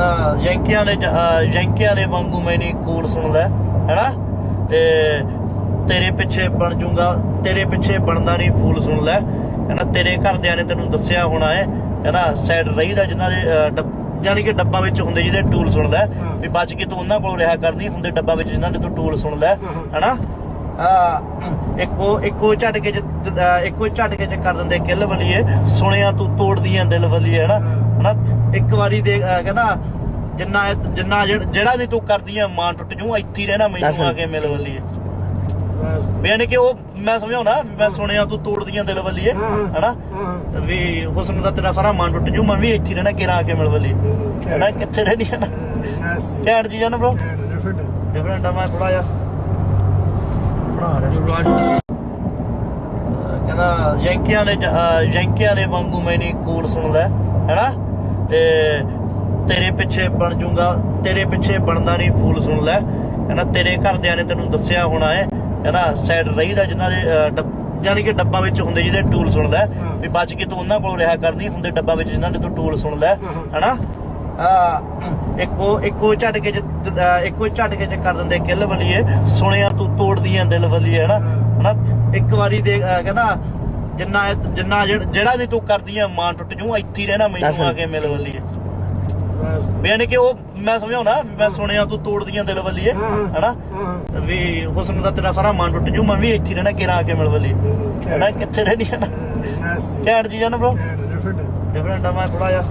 ਕਹਿੰਦਾ ਯੰਕੀਆਂ ਦੇ ਜ- ਅਹ ਯੰਕੀਆਂ ਦੇ ਵਾਂਗੂ ਮੈਨੀ ਕੂਲ ਸੁਣਦਾ ਹੈਨਾ? ਤੇ ਤੇਰੇ ਪਿੱਛੇ ਬਣ ਜੂੰਗਾ ਤੇਰੇ ਪਿੱਛੇ ਬਣਦਾ ਨਹੀਂ ਫੂਲ ਸੁਣ ਲੈ ਕਹਿੰਦਾ ਤੇਰੇ ਘਰਦਿਆਂ ਨੇ ਤੈਨੂੰ ਦੱਸਿਆ ਹੋਣਾ ਹੈ ਕਹਿੰਦਾ ਸਾਈਡ ਰਹੀਦਾ ਜਿਨ੍ਹਾਂ ਦੇ ਅਹ, ਡੱਬ- ਯਾਨੀ ਕਿ ਡੱਬਾ ਵਿੱਚ ਹੁੰਦੇ ਜਿਹਦੇ ਟੂਲ ਸੁਣਦਾ ਹੈ, ਵੀ ਬਚ ਕੇ ਤੂੰ ਉਹਨਾਂ ਕੋਲ ਰਿਹਾ ਕਰਨੀ ਹੁੰਦੇ ਡੱਬਾ ਵਿੱਚ ਜਿਨ੍ਹਾਂ ਦੇ ਤੂੰ ਟੂਲ ਸੁਣਦਾ ਹੈ, ਹੈਨਾ? ਇੱਕੋ ਇੱਕੋ ਝਟਕੇ ਚ ਇੱਕੋ ਝਟਕੇ ਚ ਕਰ ਦਿੰਦੇ ਕਿੱਲ ਬਲੀਏ। ਸੁਣਿਆ ਤੂੰ ਤੋੜਦੀਆਂ ਦਿਲ ਬਲੀਏ ਹੈਨਾ? ਹਨਾ? ਇੱਕ ਵਾਰੀ ਦੇ ਕਹਿੰਦਾ ਜਿੰਨਾ ਜਿੰਨਾ ਜਿਹੜਾ ਵੀ ਤੂੰ ਕਰਦੀਆਂ ਮਾਂ ਟੁੱਟ ਜੂ ਇੱਥੇ ਹੀ ਰਹਿਣਾ ਮੈਨੂੰ ਆ ਕੇ ਮਿਲ ਬਲੀਏ। ਯਾਨੀ ਕਿ ਉਹ ਮੈਂ ਸਮਝਾਉਣਾ ਵੀ ਮੈਂ ਸੁਣਿਆ ਤੂੰ ਤੋੜਦੀਆਂ ਦਿਲ ਬਲੀਏ ਹਨਾ? ਵੀ ਹੁਸਨ ਦਾ ਤੇਰਾ ਸਾਰਾ ਮਨ ਟੁੱਟ ਜੂ ਮਨ ਵੀ ਇੱਥੇ ਰਹਿਣਾ ਕਿਹੜਾ ਆ ਕੇ ਮਿਲ ਬਲੀਏ? ਹਨਾ? ਕਿੱਥੇ ਰਹਿਣੀ ਹੈ ਨਾ ਘੈਂਟ ਜੀ ਨਾ ਬ్రో ਡਿਫਰੈਂਟ ਡਿਫਰੈਂਟ ਆ ਮੈਂ ਥੋੜਾ ਜਿਹਾ ਬਣਾ ਰਿਹਾ ਕਹਿੰਦਾ ਯੰਕੀਆਂ ਦੇ ਜ- ਅਹ ਯੰਕੀਆਂ ਦੇ ਵਾਂਗੂ ਮੈਨੀ ਕੂਲ ਸੁਣਦਾ ਹੈਨਾ? ਤੇ ਤੇਰੇ ਪਿੱਛੇ ਬਣ ਜੂੰਗਾ ਤੇਰੇ ਪਿੱਛੇ ਬਣਦਾ ਨਹੀਂ ਫੂਲ ਸੁਣ ਲੈ ਕਹਿੰਦਾ ਤੇਰੇ ਘਰਦਿਆਂ ਨੇ ਤੈਨੂੰ ਦੱਸਿਆ ਹੋਣਾ ਹੈ। ਕਹਿੰਦਾ ਸਾਈਡ ਰਹੀਦਾ ਜਿਨ੍ਹਾਂ ਦੇ ਯਾਨੀ ਕਿ ਡੱਬਾ ਵਿੱਚ ਹੁੰਦੇ ਜਿਹਦੇ ਟੂਲ ਸੁਣਦਾ ਹੈ, ਵੀ ਬਚ ਕੇ ਤੂੰ ਉਹਨਾਂ ਕੋਲ ਰਿਹਾ ਕਰਨੀ ਹੁੰਦੇ ਡੱਬਾ ਵਿੱਚ ਜਿਨ੍ਹਾਂ ਦੇ ਤੂੰ ਟੂਲ ਸੁਣਦਾ ਹੈ, ਹੈਨਾ? ਇੱਕੋ ਇੱਕੋ ਝਟਕੇ ਚ ਇੱਕੋ ਝਟਕੇ ਚ ਕਰ ਦਿੰਦੇ ਕਿੱਲ ਬਲੀਏ। ਸੁਣਿਆ ਤੂੰ ਤੋੜਦੀਆਂ ਦਿਲ ਬਲੀਏ ਹੈਨਾ? ਹਨਾ? ਇੱਕ ਵਾਰੀ ਦੇ ਕਹਿੰਦਾ ਜਿੰਨਾ ਜਿੰਨਾ ਜਿਹੜਾ- ਵੀ ਤੂੰ ਕਰਦੀਆਂ ਮਾਂ ਟੁੱਟ ਜੂ ਇੱਥੇ ਹੀ ਰਹਿਣਾ ਮੈਨੂੰ ਆ ਕੇ ਮਿਲ ਬਲੀਏ। ਯਾਨੀ ਕਿ ਉਹ ਮੈਂ ਸਮਝਾਉਣਾ ਵੀ ਮੈਂ ਸੁਣਿਆ ਤੂੰ ਤੋੜਦੀਆਂ ਦਿਲ ਬਲੀਏ ਹੈਨਾ? ਵੀ ਹੁਸਨ ਦਾ ਤੇਰਾ ਸਾਰਾ ਮਨ ਟੁੱਟ ਜੂ ਮਨ ਵੀ ਇੱਥੇ ਰਹਿਣਾ ਕਿਹੜਾ ਆ ਕੇ ਮਿਲ ਬਲੀਏ? ਹੈਨਾ? ਕਿੱਥੇ ਰਹਿਣੀ ਹੈ ਨਾ ਘੈਂਟ ਜੀ ਨਾ ਬ్రో ਡਿਫਰੈਂਟ ਡਿਫਰੈਂਟ ਆ ਮੈਂ ਥੋੜਾ ਜਿਹਾ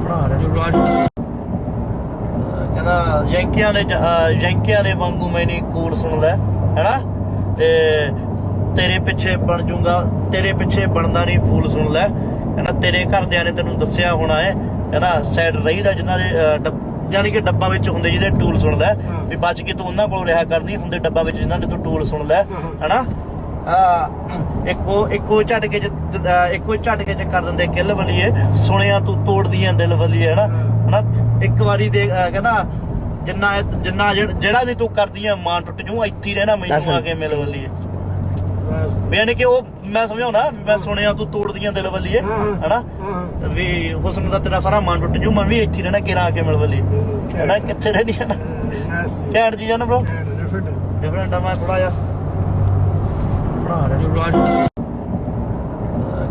ਬਣਾ ਰਿਹਾ ਕਹਿੰਦਾ ਯੰਕੀਆਂ ਦੇ ਯੰਕੀਆਂ ਦੇ ਵਾਂਗੂ ਮੈਨੀ ਕੂਲ ਸੁਣਦਾ ਹੈਨਾ? ਤੇ ਤੇਰੇ ਪਿੱਛੇ ਬਣ ਜੂੰਗਾ ਤੇਰੇ ਪਿੱਛੇ ਬਣਦਾ ਨਹੀਂ ਫੂਲ ਸੁਣ ਲੈ ਕਹਿੰਦਾ ਤੇਰੇ ਘਰਦਿਆਂ ਨੇ ਤੈਨੂੰ ਦੱਸਿਆ ਹੋਣਾ ਹੈ ਕਹਿੰਦਾ ਸਾਈਡ ਰਹੀਦਾ ਜਿਨ੍ਹਾਂ ਦੇ ਯਾਨੀ ਕਿ ਡੱਬਾ ਵਿੱਚ ਹੁੰਦੇ ਜਿਹਦੇ ਟੂਲ ਸੁਣਦਾ ਹੈ, ਵੀ ਬਚ ਕੇ ਤੂੰ ਉਹਨਾਂ ਕੋਲ ਰਿਹਾ ਕਰਨੀ ਹੁੰਦੇ ਡੱਬਾ ਵਿੱਚ ਜਿਨ੍ਹਾਂ ਦੇ ਤੂੰ ਟੂਲ ਸੁਣਦਾ ਹੈ, ਹੈਨਾ? ਆ ਇੱਕੋ ਇੱਕੋ ਝਟਕੇ ਚ ਇੱਕੋ ਝਟਕੇ ਚ ਕਰ ਦਿੰਦੇ ਕਿੱਲ ਬਲੀਏ ਸੁਣਿਆ ਤੂੰ ਤੋੜਦੀਆਂ ਦਿਲ ਬਲੀਏ ਹੈਨਾ? ਹਨਾ? ਇੱਕ ਵਾਰੀ ਦੇ ਕਹਿੰਦਾ ਜਿੰਨਾ ਜਿੰਨਾ ਜਿਹੜਾ- ਜਿਹੜਾ ਵੀ ਤੂੰ ਕਰਦੀਆਂ ਮਾਂ ਟੁੱਟ ਜੂ ਇੱਥੇ ਹੀ ਰਹਿਣਾ ਮੈਨੂੰ ਆ ਕੇ ਮਿਲ ਬਲੀਏ ਬਸ। ਵੀ ਯਾਨੀ ਕਿ ਉਹ ਮੈਂ ਸਮਝਾਉਣਾ ਵੀ ਮੈਂ ਸੁਣਿਆ ਤੂੰ ਤੋੜਦੀਆਂ ਦਿਲ ਹੈਨਾ? ਹਾਂ। ਵੀ ਹੁਸਨ ਦਾ ਤੇਰਾ ਸਾਰਾ ਮਨ ਟੁੱਟ ਜੂ ਮਨ ਵੀ ਇੱਥੇ ਹੀ ਰਹਿਣਾ ਕਿਹੜਾ ਆ ਕੇ ਮਿਲ ਬਲੀਏ ਹੈਨਾ? ਕਿੱਥੇ ਰਹਿਣੀ ਹੈ ਨਾ? ਨਾਸੀ ਘੈਂਟ ਜੀ ਨਾ ਬ్రో ਡਿਫਰੈਂਟ ਡਿਫਰੈਂਟ ਆ ਮੈਂ ਥੋੜਾ ਜਿਹਾ ਬਣਾ ਰਿਹਾ।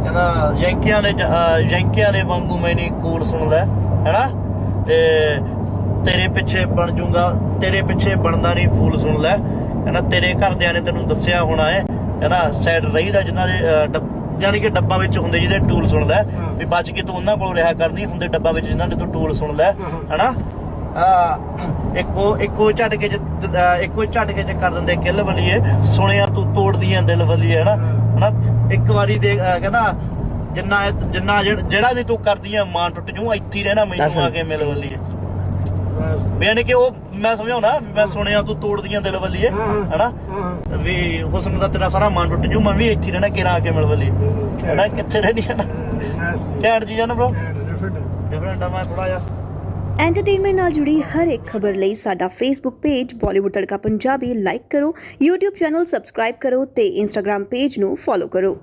ਕਹਿੰਦਾ ਯੰਕੀਆਂ ਦੇ ਜ- ਅਹ, ਯੰਕੀਆਂ ਦੇ ਵਾਂਗੂ ਮੈਨੀ ਕੂਲ ਸੁਣਦਾ ਹੈਨਾ? ਤੇ ਤੇਰੇ ਪਿੱਛੇ ਬਣ ਜੂੰਗਾ ਤੇਰੇ ਪਿੱਛੇ ਬਣਦਾ ਨਹੀਂ ਫੂਲ ਸੁਣ ਲੈ। ਕਹਿੰਦਾ ਤੇਰੇ ਘਰਦਿਆਂ ਨੇ ਤੈਨੂੰ ਦੱਸਿਆ ਹੋਣਾ ਹੈ। ਕਹਿੰਦਾ ਸਾਈਡ ਰਹੀਦਾ ਜਿਨ੍ਹਾਂ ਦੇ ਯਾਨੀ ਕਿ ਡੱਬਾ ਵਿੱਚ ਹੁੰਦੇ ਜਿਹਦੇ ਟੂਲ ਸੁਣਦਾ ਹੈ, ਵੀ ਬਚ ਕੇ ਤੂੰ ਉਹਨਾਂ ਕੋਲ ਰਿਹਾ ਕਰਨੀ ਹੁੰਦੇ ਡੱਬਾ ਵਿੱਚ ਜਿਨ੍ਹਾਂ ਦੇ ਤੂੰ ਟੂਲ ਸੁਣਦਾ ਹੈ, ਹੈਨਾ? ਆ ਇੱਕੋ ਇੱਕੋ ਝਟਕੇ ਚ ਇੱਕੋ ਝਟਕੇ ਚ ਕਰ ਦਿੰਦੇ ਕਿੱਲ ਬਲੀਏ। ਸੁਣਿਆ ਤੂੰ ਤੋੜਦੀਆਂ ਦਿਲ ਬਲੀਏ ਹੈਨਾ? ਹਨਾ? ਇੱਕ ਵਾਰੀ ਦੇ ਕਹਿੰਦਾ ਜਿੰਨਾ ਜਿੰਨਾ ਜਿਹੜਾ- ਵੀ ਤੂੰ ਕਰਦੀਆਂ ਮਾਂ ਟੁੱਟ ਜੂ ਇੱਥੇ ਰਹਿਣਾ ਮੈਨੂੰ ਆ ਕੇ ਮਿਲ ਬਲੀਏ। ਵੀ ਯਾਨੀ ਕਿ ਉਹ ਮੈਂ ਸਮਝਾਉਣਾ ਮੈਂ ਸੁਣਿਆ ਤੂੰ ਤੋੜਦੀਆਂ ਦਿਲ ਬਲੀਏ ਹੈਨਾ? ਵੀ ਹੁਸਨ ਦਾ ਤੇਰਾ ਸਾਰਾ ਮਨ ਟੁੱਟ ਜੂ ਮਨ ਵੀ ਇੱਥੇ ਰਹਿਣਾ ਕਿਹੜਾ ਆ ਕੇ ਮਿਲ ਬਲੀਏ ਹੈਨਾ ਕਿੱਥੇ ਰਹਿਣੀ ਹੈ ਨਾ ਘੈਂਟ ਜੀ ਨਾ ਬ్రో ਡਿਫਰੈਂਟ ਡਿਫਰੈਂਟ ਆ ਮੈਂ ਥੋੜਾ ਜਿਹਾ। ਐਂਟਰਟੇਨਮੈਂਟ ਨਾਲ ਜੁੜੀ ਹਰ ਇੱਕ ਖਬਰ ਲਈ ਸਾਡਾ Facebook page Bollywood Tadka Punjabi like ਕਰੋ YouTube ਚੈਨਲ ਸਬਸਕ੍ਰਾਈਬ ਕਰੋ ਤੇ Instagram ਪੇਜ ਨੂੰ ਫੋਲੋ ਕਰੋ।